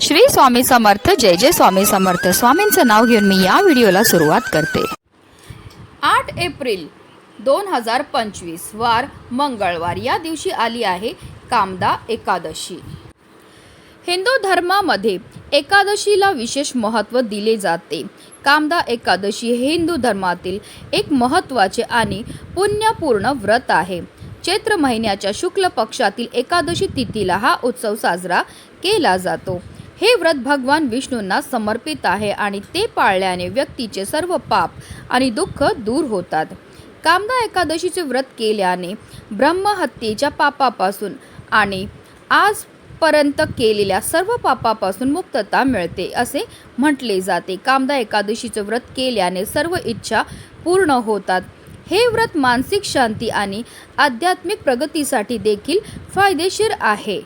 श्री स्वामी समर्थ जय जय स्वामी समर्थ. स्वामींचं नाव घेऊन मी या व्हिडिओला सुरुवात करते. आठ एप्रिल दोन हजार पंचवीस वार मंगळवार. या दिवशी आली आहे कामदा एकादशी. हिंदू धर्मामध्ये एकादशीला विशेष महत्त्व दिले जाते. कामदा एकादशी हे हिंदू धर्मातील एक महत्त्वाचे आणि पुण्यपूर्ण व्रत आहे. चैत्र महिन्याच्या शुक्ल पक्षातील एकादशी तिथीला हा उत्सव साजरा केला जातो. हे व्रत भगवान विष्णूंना समर्पित आहे आणि ते पाळल्याने व्यक्तीचे सर्व पाप आणि दुःख दूर होतात. कामदा एकादशीचे व्रत केल्याने ब्रह्महत्येच्या पापापासून आणि आजपर्यंत केलेल्या सर्व पापापासून मुक्तता मिळते असे म्हटले जाते. कामदा एकादशीचे व्रत केल्याने सर्व इच्छा पूर्ण होतात. हे व्रत मानसिक शांती आणि आध्यात्मिक प्रगतीसाठी देखील फायदेशीर आहे.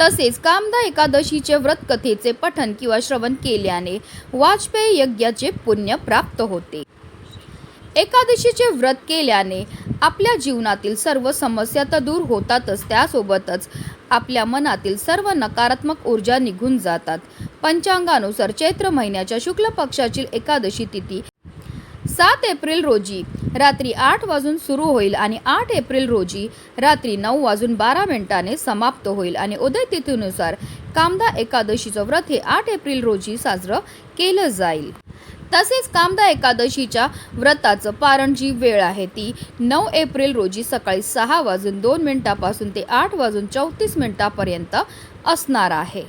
तसेच कामदा एकादशीचे व्रत कथेचे पठन किंवा श्रवण केल्याने वाजपेयी यज्ञाचे पुण्य प्राप्त होते. एकादशीचे व्रत केल्याने आपल्या जीवनातील सर्व समस्या तर दूर होतातच त्यासोबतच आपल्या मनातील सर्व नकारात्मक ऊर्जा निघून जातात. पंचांगानुसार चैत्र महिन्याच्या शुक्ल पक्षाची एकादशी तिथी सात एप्रिल रोजी रात्री आठ वाजून सुरू होईल आणि आठ एप्रिल रोजी रात्री नऊ वाजून बारा मिनिटाने समाप्त होईल. आणि उदय तिथीनुसार कामदा एकादशीचं व्रत हे आठ एप्रिल रोजी साजरं केलं जाईल. तसेच कामदा एकादशीच्या व्रताचं पारण जी वेळ आहे ती नऊ एप्रिल रोजी सकाळी सहा वाजून दोन मिनिटापासून ते आठ वाजून चौतीस मिनिटापर्यंत असणार आहे.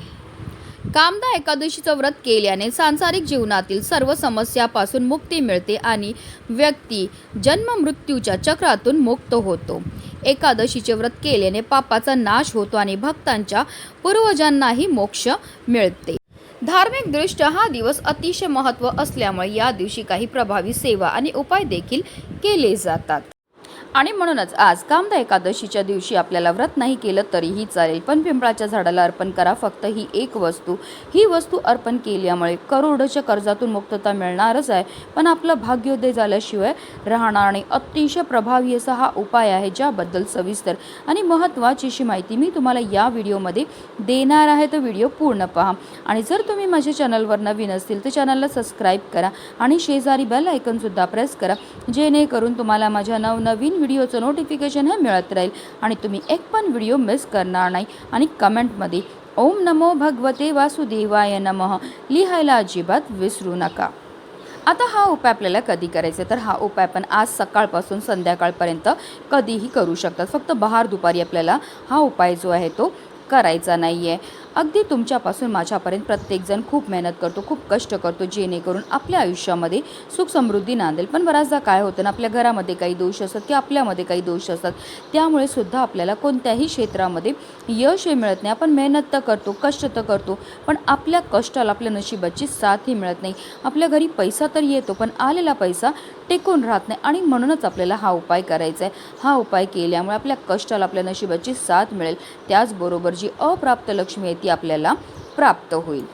कामदा एकादशीचं व्रत केल्याने सांसारिक जीवनातील सर्व समस्यापासून मुक्ती मिळते आणि व्यक्ती जन्म मृत्यूच्या चक्रातून मुक्त होतो. एकादशीचे व्रत केल्याने पापाचा नाश होतो आणि भक्तांच्या पूर्वजांनाही मोक्ष मिळते. धार्मिकदृष्ट्या हा दिवस अतिशय महत्त्व असल्यामुळे या दिवशी काही प्रभावी सेवा आणि उपाय देखील केले जातात. आणि म्हणूनच आज कामदा एकादशीच्या दिवशी आपल्याला व्रत नाही केलं तरीही चालेल. पण पिंपळाच्या झाडाला अर्पण करा. फक्त ही एक वस्तू. ही वस्तू अर्पण केल्यामुळे करोडच्या कर्जातून मुक्तता मिळणारच आहे. पण आपलं भाग्योदय झाल्याशिवाय राहणार आणि अतिशय प्रभावी असा हा उपाय आहे ज्याबद्दल सविस्तर आणि महत्त्वाची अशी माहिती मी तुम्हाला या व्हिडिओमध्ये देणार आहे. तर व्हिडिओ पूर्ण पहा. आणि जर तुम्ही माझ्या चॅनलवर नवीन असतील तर चॅनलला सबस्क्राईब करा आणि शेजारी बेल आयकनसुद्धा प्रेस करा. जेणेकरून तुम्हाला माझ्या नवनवीन व्हिडिओचं नोटिफिकेशन हे मिळत राहील. आणि तुम्ही एक पण व्हिडिओ मिस करणार नाही. आणि कमेंटमध्ये ओम नमो भगवते वासुदेवाय नमः लिहायला अजिबात विसरू नका. आता हा उपाय आपल्याला कधी करायचा? तर हा उपाय आपण आज सकाळपासून संध्याकाळपर्यंत कधीही करू शकतात. फक्त बहार दुपारी आपल्याला हा उपाय जो आहे तो करायचा नाही आहे अगदी तुमच्यापासून माझ्यापर्यंत प्रत्येकजण खूप मेहनत करतो खूप कष्ट करतो जेणेकरून आपल्या आयुष्यामध्ये सुख समृद्धी नांदेल. पण बऱ्याचदा काय होतं ना आपल्या घरामध्ये काही दोष असतात किंवा आपल्यामध्ये काही दोष असतात. त्यामुळे सुद्धा आपल्याला कोणत्याही क्षेत्रामध्ये यश हे मिळत नाही. आपण मेहनत तर करतो कष्ट तर करतो पण आपल्या कष्टाला आपल्या नशिबाची साथही मिळत नाही. आपल्या घरी पैसा तर येतो पण आलेला पैसा टिकून राहत नाही. आणि म्हणूनच आपल्याला हा उपाय करायचा आहे. हा उपाय केल्यामुळे आपल्या कष्टाला आपल्या नशिबाची साथ मिळेल. त्याचबरोबर जी अप्राप्त लक्ष्मी आहे ती आपल्याला प्राप्त होईल.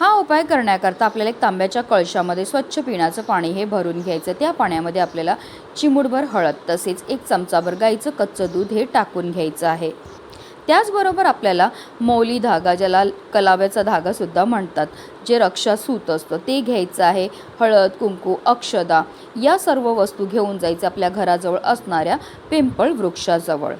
हा उपाय करण्याकरता आपल्याला एक तांब्याच्या कळशामध्ये स्वच्छ पिण्याचं पाणी हे भरून घ्यायचं. त्या पाण्यामध्ये आपल्याला चिमूटभर हळद तसेच एक चमचाभर गाईचं कच्चं दूध हे टाकून घ्यायचं आहे. त्याचबरोबर आपल्याला मौली धागा ज्याला कलाव्याचा धागासुद्धा म्हणतात जे रक्षा सूत असतं ते घ्यायचं आहे. हळद कुंकू अक्षदा या सर्व वस्तू घेऊन जायचं आपल्या घराजवळ असणाऱ्या पिंपळ वृक्षाजवळ.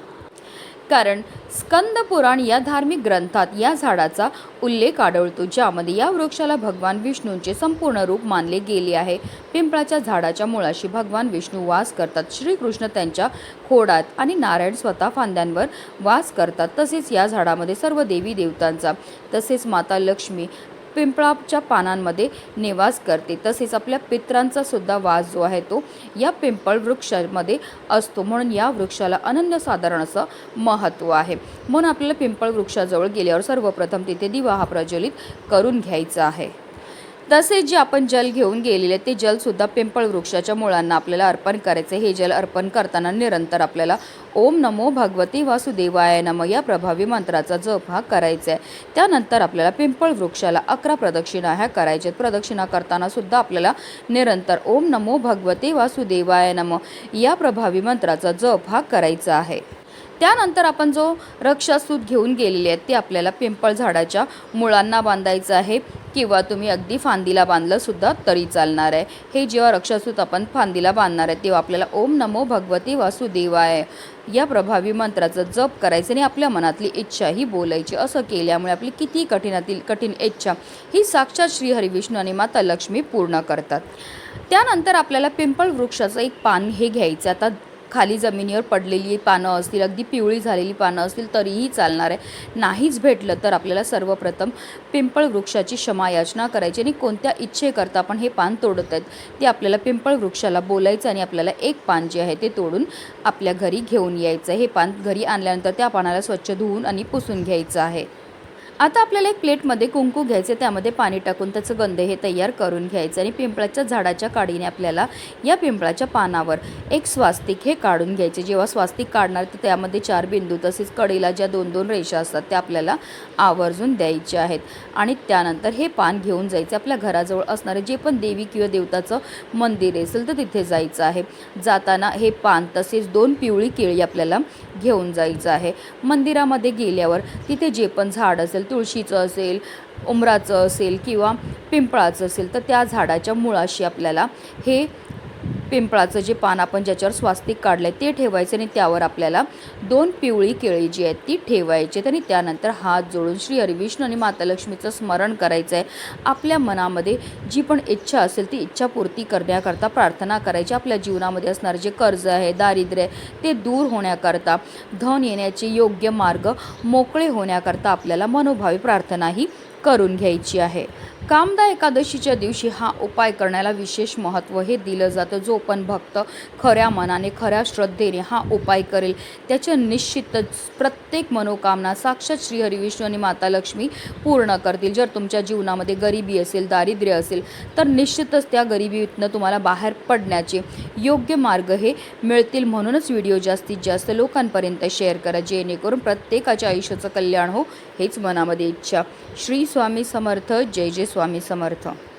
कारण स्कंद पुराण या धार्मिक ग्रंथात या झाडाचा उल्लेख आढळतो ज्यामध्ये या वृक्षाला भगवान विष्णूंचे संपूर्ण रूप मानले गेले आहे. पिंपळाच्या झाडाच्या मुळाशी भगवान विष्णू वास करतात. श्रीकृष्ण त्यांच्या खोडात आणि नारायण स्वतः फांद्यांवर वास करतात. तसेच या झाडामध्ये सर्व देवी देवतांचा तसेच माता लक्ष्मी पिंपळाच्या पानांमध्ये निवास करते. तसेच आपल्या पित्रांचा सुद्धा वास जो आहे तो या पिंपळ वृक्षामध्ये असतो. म्हणून या वृक्षाला अनन्यसाधारण असं महत्त्व आहे. म्हणून आपल्याला पिंपळ वृक्षाजवळ गेल्यावर सर्वप्रथम तिथे दिवा हा प्रज्वलित करून घ्यायचा आहे. तसेच जे आपण जल घेऊन गेलेले ते जलसुद्धा पिंपळ वृक्षाच्या मुळांना आपल्याला अर्पण करायचे. हे जल अर्पण करताना निरंतर आपल्याला ओम नमो भगवती वासुदेवाय नम या प्रभावी मंत्राचा जप हा करायचा आहे. त्यानंतर आपल्याला पिंपळ वृक्षाला अकरा प्रदक्षिणा ह्या करायच्यात आहेत. प्रदक्षिणा करताना सुद्धा आपल्याला निरंतर ओम नमो भगवती वासुदेवाय नम या प्रभावी मंत्राचा जप हा करायचा आहे. त्यानंतर आपण जो रक्षासूत घेऊन गेलेले आहेत ते आपल्याला पिंपळ झाडाच्या मुळांना बांधायचं आहे. किंवा तुम्ही अगदी फांदीला बांधलंसुद्धा तरी चालणार आहे. हे जेव्हा रक्षासूत आपण फांदीला बांधणार आहे तेव्हा आपल्याला ओम नमो भगवती वासुदेवाय. या प्रभावी मंत्राचा जप करायचं आणि आपल्या मनातली इच्छा ही बोलायची. असं केल्यामुळे आपली किती कठीणातील कठीण इच्छा ही साक्षात श्री हरिविष्णू आणि माता लक्ष्मी पूर्ण करतात. त्यानंतर आपल्याला पिंपळ वृक्षाचं एक पान हे घ्यायचं. आता खाली जमिनीवर पडलेली पानं असतील अगदी पिवळी झालेली पानं असतील तरीही चालणार आहे. नाहीच भेटलं तर आपल्याला सर्वप्रथम पिंपळ वृक्षाची क्षमायाचना करायची आणि कोणत्या इच्छेकरता आपण हे पान तोडत आहेत. ते आपल्याला पिंपळ वृक्षाला बोलायचं आणि आपल्याला एक पान जे आहे ते तोडून आपल्या घरी घेऊन यायचं हे पान घरी आणल्यानंतर त्या पानाला स्वच्छ धुवून आणि पुसून घ्यायचं आहे. आता आपल्याला एक प्लेटमध्ये कुंकू घ्यायचे त्यामध्ये पाणी टाकून त्याचं गंध हे तयार करून घ्यायचं आणि पिंपळाच्या झाडाच्या काडीने आपल्याला या पिंपळाच्या पानावर एक स्वास्तिक हे काढून घ्यायचे. जेव्हा स्वास्तिक काढणार तर त्यामध्ये चार बिंदू तसेच कडीला ज्या दोन दोन रेषा असतात त्या आपल्याला आवर्जून द्यायच्या आहेत. आणि त्यानंतर हे पान घेऊन जायचं. आपल्या घराजवळ असणारे जे पण देवी किंवा देवताचं मंदिर असेल तर तिथे जायचं आहे. जाताना हे पान तसेच दोन पिवळी केळी आपल्याला घेऊन जायचं आहे. मंदिरामध्ये गेल्यावर तिथे जे पण झाड असेल तुळशीचं असेल उमराचं असेल किंवा पिंपळाचं असेल तर त्या झाडाच्या मुळाशी आपल्याला हे पिंपळाचं जे पान आपण ज्याच्यावर स्वास्तिक काढलं आहे ते ठेवायचं आणि त्यावर आपल्याला दोन पिवळी केळी जी आहेत ती ठेवायची आणि त्यानंतर हात जोडून श्री हरिविष्णू आणि माता लक्ष्मीचं स्मरण करायचं आहे. आपल्या मनामध्ये जी पण इच्छा असेल ती इच्छापूर्ती करण्याकरता प्रार्थना करायची. आपल्या जीवनामध्ये असणारे जे कर्ज आहे दारिद्र्य आहे ते दूर होण्याकरता धन येण्याचे योग्य मार्ग मोकळे होण्याकरता आपल्याला मनोभावी प्रार्थनाही करून घ्यायची आहे. कामदा एकादशीच्या दिवशी हा उपाय करण्याला विशेष महत्त्व हे दिलं जातं. जो पण भक्त खऱ्या मनाने खऱ्या श्रद्धेने हा उपाय करेल त्याच्या निश्चितच प्रत्येक मनोकामना साक्षात श्रीहरी विष्णू आणि माता लक्ष्मी पूर्ण करतील. जर तुमच्या जीवनामध्ये गरिबी असेल दारिद्र्य असेल तर निश्चितच त्या गरिबीतनं तुम्हाला बाहेर पडण्याचे योग्य मार्ग हे मिळतील. म्हणूनच व्हिडिओ जास्तीत जास्त लोकांपर्यंत शेअर करा जेणेकरून प्रत्येकाच्या आयुष्याचं कल्याण हो हेच मनामध्ये इच्छा. श्री स्वामी समर्थ. जय जय स्वामी समर्थ.